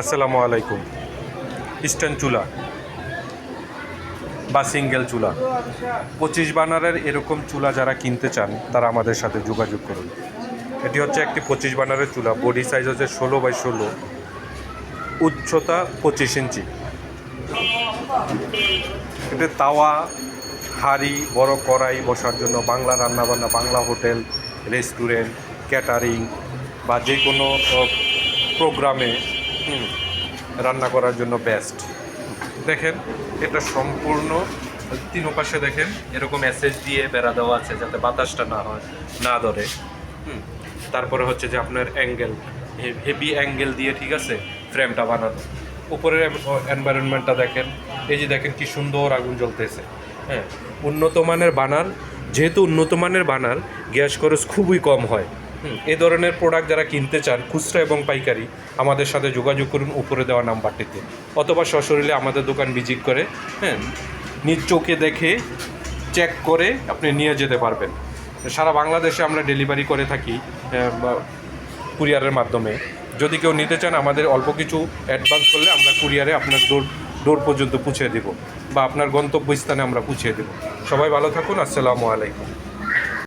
আসসালামু আলাইকুম। ইস্টার্ন চুলা বা সিঙ্গেল চুলা। পঁচিশ বানারের এরকম চুলা যারা কিনতে চান, তারা আমাদের সাথে যোগাযোগ করুন। এটি হচ্ছে একটি পঁচিশ বানারের চুলা। বডি সাইজ হচ্ছে ষোলো বাই ষোলো। উচ্চতা পঁচিশ ইঞ্চি। এতে তাওয়া, হাঁড়ি, বড় কড়াই বসার জন্য বাংলা রান্নাবান্না, বাংলা হোটেল, রেস্টুরেন্ট, ক্যাটারিং বা যে কোনো প্রোগ্রামে রান্না করার জন্য বেস্ট দেখেন, এটা সম্পূর্ণ তিন পাশে দেখেন, এরকম এসএস দিয়ে বেড়া দেওয়া আছে যাতে বাতাসটা না হয়, না ধরে। তারপরে হচ্ছে যে আপনার অ্যাঙ্গেল হেভি অ্যাঙ্গেল দিয়ে, ঠিক আছে ফ্রেমটা বানানো। উপরের এনভায়রনমেন্টটা দেখেন, এই যে দেখেন কি সুন্দর আগুন জ্বলতেছে। হ্যাঁ উন্নত মানের বানার যেহেতু উন্নত মানের বানার গ্যাস খরচ খুবই কম হয়। এই ধরনের প্রোডাক্ট যারা কিনতে চান, খুচরা এবং পাইকারি, আমাদের সাথে যোগাযোগ করুন উপরে দেওয়া নাম্বারটিতে। অথবা সশরীরে আমাদের দোকান ভিজিট করে হ্যাঁ নিজ চোখে দেখে চেক করে আপনি নিয়ে যেতে পারবেন। সারা বাংলাদেশে আমরা ডেলিভারি করে থাকি কুরিয়ারের মাধ্যমে। যদি কেউ নিতে চান, আমাদের অল্প কিছু অ্যাডভান্স করলে আমরা কুরিয়ারে আপনার ডোর ডোর পর্যন্ত পৌঁছে দেব, বা আপনার গন্তব্যস্থানে আমরা পৌঁছে দেব। সবাই ভালো থাকুন, আসসালামু আলাইকুম।